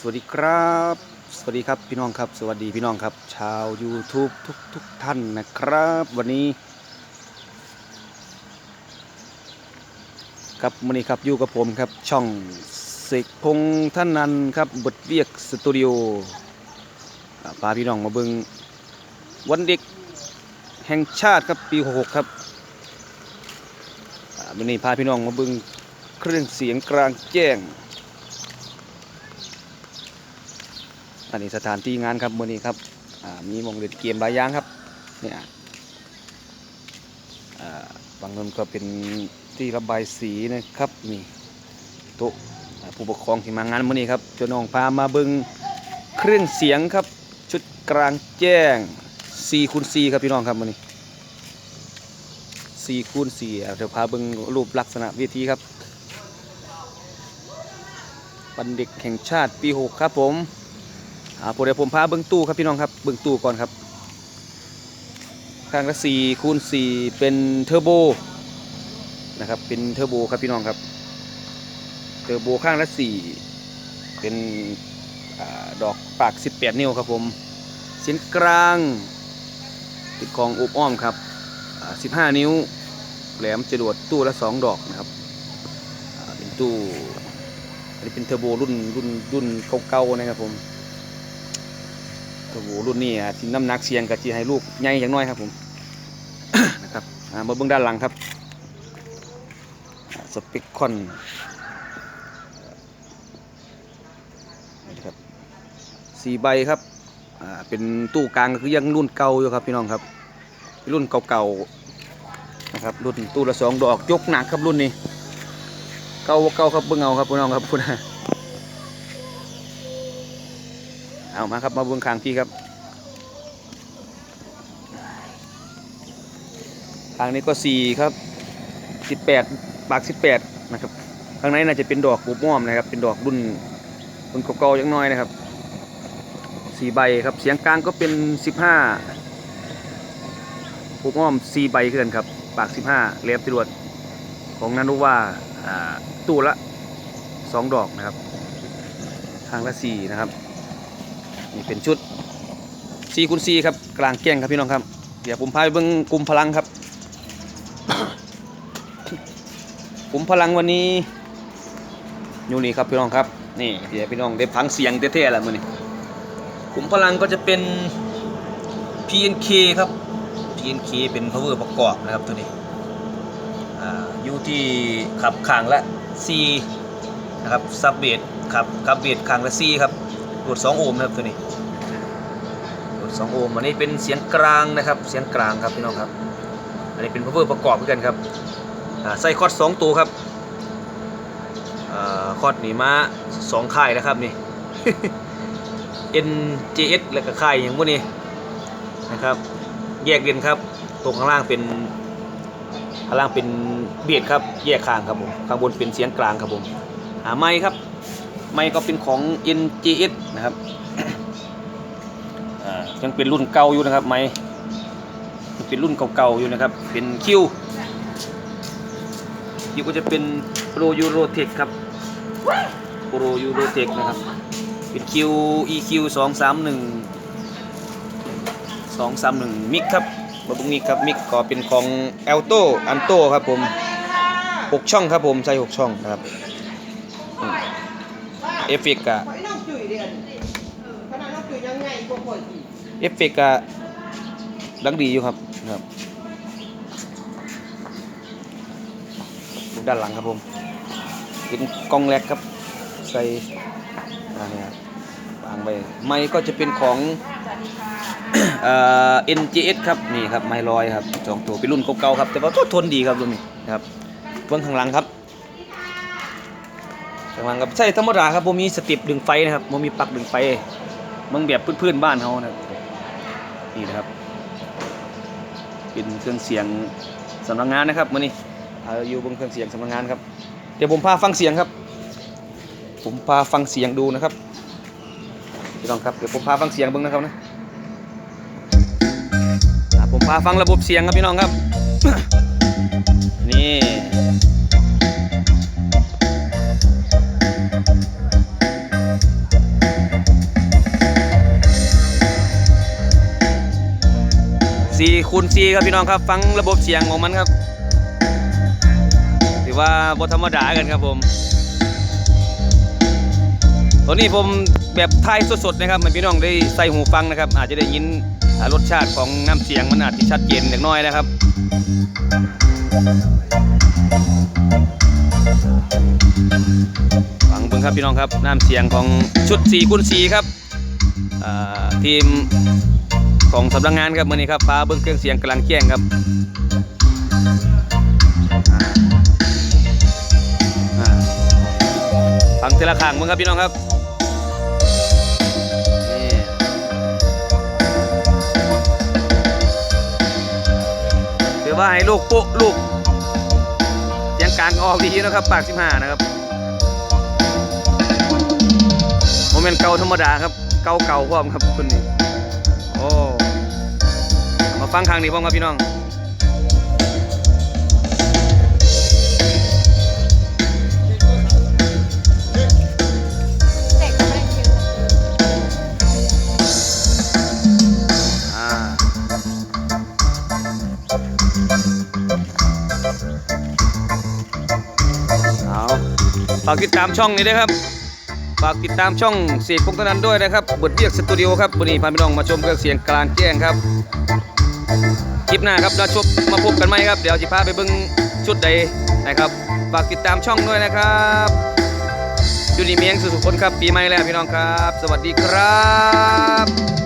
สวัสดีครับ สวัสดีครับพี่น้องครับ สวัสดีพี่น้องครับ ชาว YouTube ทุกทุกท่านนะครับ วันนี้ ครับวันนี้ครับอยู่กับผมครับช่องเสกพงษ์ท่านนันครับบทเรียกสตูดิโอพาพี่น้องมาเบิงวันเด็กแห่งชาติครับปี66ครับวันนี้พาพี่น้องมาเบิงเครื่องเสียงกลางแจ้ง อันนี้สถานที่งานครับมื่อนี้ครับมีมงเล่นเกมหลายอย่างครับเนี่ยบางนั้นก็เป็นที่ระบายสีนะครับนี่โต๊ะผู้ปกครองที่มางานมื่อนี้ครับเจ้าน้องพามาเบิงเครื่องเสียงครับ ชุดกลางแจ้ง4คูณ4ครับพี่น้องครับมื่อนี้4คูณ4อ่เดี๋ยวพาเบิงรูปลักษณะเวทีครับวันเด็กแห่งชาติปี 6 ครับผม อ่าผมเดี๋ยวผมพาเบิ้งตู้ครับพี่น้องครับเบิ้งตู้ก่อนครับ ข้างละสี่คูณสี่เป็นเทอร์โบนะครับ เป็นเทอร์โบครับพี่น้องครับ เทอร์โบข้างละสี่เป็นอดอกปาก 18 นิ้วครับผมเส้นกลางติดของอบอ้อมครับ15 นิ้ว แหลมจรวดตู้ละ 2 ดอกนะครับเป็นตู้อันนี้เป็นเทอร์โบรุ่นรุ่นรุ่นเก่าๆนะครับผม โอ้โหรุ่นนี้อะที่น้ำหนักเสียงกับที่ให้ลูกใหญ่อย่างน้อยครับผมนะครับมาเบื้องด้านหลังครับสเปคคอนนะครับสี่ใบครับเป็นตู้กลางก็คือยังรุ่นเก่าอยู่ครับพี่น้องครับ รุ่นเก่าๆนะครับรุ่นตู้ละสองดอกยกหนักครับรุ่นนี้เก่าเก่าครับเบื้องเอาครับพี่น้องครับคุณ เอามาครับมาเบื้องข้างพี่ครับทางนี้ก็สี่ครับสิบแปดปากสิบแปดนะครับข้างในน่าจะเป็นดอกบุบม่อมนะครับ เป็นดอกรุ่นรุ่นเก่าๆยังน้อยนะครับสี่ใบครับเสียงกลางก็เป็นสิบห้าบุบม่อมสี่ใบเกินครับ ปากสิบห้าเล็บจรวดของนานุว่าอ่าตู้ละสองดอกนะครับทางละสี่นะครับ นี่เป็นชุด4คูณ4ครับกลางแก้งครับพี่น้องครับ เดี๋ยวผมพาไปเบิ่งกลุ่มพลังครับกลุ่มพลังวันนี้อยู่นี่ครับพี่น้องครับนี่เดี๋ยวพี่น้องได้ฟังเสียงเท่ๆแล้วมือนี้กลุ่มพลังก็จะเป็น PNK ครับ PNK เป็น power ประกอบนะครับตัวนี้อยู่ที่ขับข้างละ C นะครับซับเบสขับขับเบสข้างละ C ครับ โหลด2 โอห์มนะครับตัวนี้โหลด2 โอห์มอันนี้เป็นเสียงกลางนะครับ เสียงกลางครับพี่น้องครับ อันนี้เป็นพาวเวอร์ประกอบเหมือนกันครับใส่คอร์ด2ตัวครับอคอร์ดนี่มา2ค่ายนะครับนี่ NJS แล้วก็ค่ายอย่างพวกนี้นะครับแยกเรียนครับตรงข้างล่างเป็นข้างล่างเป็นเบียดครับแยกข้างครับผมข้างบนเป็นเสียงกลางครับผมหาไม้ครับ ไม้ก็เป็นของ NGS นะครับอ่ายังเป็นรุ่นเก่าอยู่นะครับ ไม้ยังเป็นรุ่นเก่าๆอยู่นะครับ เป็นคิวคิวก็จะเป็น Pro Eurotech ครับ Pro Eurotech นะครับ เป็น Q EQ 2 3 1 2 3 1มิกครับบบุงมิกครับมิกก็เป็นของ Alto Anto ครับผม6ช่องครับผมใช้6ช่องนะครับ เอฟเฟกต์อะน้องจุ๋ยเดือนขนาดน้องจุ๋ยยังไงกว่าข่อยอีกเอฟเฟกต์อะดังดีอยู่ครับครับดูด้านหลังครับผมเป็นกล้องแรกครับ ใส่อันนี้ครับวางไปไม้ก็จะเป็นของเอ่อ NGS ครับนี่ครับไม้ลอยครับสองตัวเป็นรุ่นเก่าๆครับ แต่ว่าก็ทนดีครับรุ่นนี้ครับเบื้องข้างหลังครับ ข้างหลังครับใช่ธรรมดาครับผมมีสติปดึงไฟนะครับผมมีปลั๊กดึงไฟมึงแบบพื้นๆบ้านเขานะครับนี่นะครับเป็นเครื่องเสียงสำนักงานนะครับมื่อนี้อยู่บนเครื่องเสียงสำนักงานครับเดี๋ยวผมพาฟังเสียงครับ ผมพาฟังเสียงดูนะครับพี่น้องครับเดี๋ยวผมพาฟังเสียงเบิ่งนะครับนะผมพาฟังระบบเสียงครับพี่น้องครับ คูณ4ครับพี่น้องครับ ฟังระบบเสียงของมันครับถือว่าบธรรมดากันครับผมตัวนี้ผมแบบทายสดๆนะครับให้พี่น้องได้ใส่หูฟังนะครับ อาจจะได้ยินรสชาติของน้ำเสียงมันอาจจะชัดเจนเล็กน้อยนะครับฟังเบิ่งครับพี่น้องครับน้ำเสียงของชุด4คูณ4ครับทีม ของสำนักงานครับมื่อนี้ครับฟ้าเบิ่งเครื่องเสียงกำลังแจ้งครับฟังเทละข้างเบิ่งครับพี่น้องครับนี่ถือว่าให้ลูกโป๊ะลูกเสียงกลางออกดีนะครับปาก15นะครับโมเมนต์เก่าธรรมดาครับ เก่าเก่าพร้อมครับคนนี้โอ้ มาฟังครั้งนี้พร้อมครับพี่น้องอ่าเอาฝากติดตามช่องนี้ด้วยครับ ฝากติดตามช่องเสียงพงษ์นันด้วยนะครับบทเรียกสตูดิโอครับวันนี้พาพี่น้องมาชมเครื่องเสียงกลางแจ้งครับ คลิปหน้าครับเราชมมาพบกันไหมครับ เดี๋ยวจิพาไปเบิ้งชุดใดนะครับฝากติดตามช่องด้วยนะครับอยู่ดีเมียงสุสุขคนครับปีใหม่แล้วพี่น้องครับ สวัสดีครับ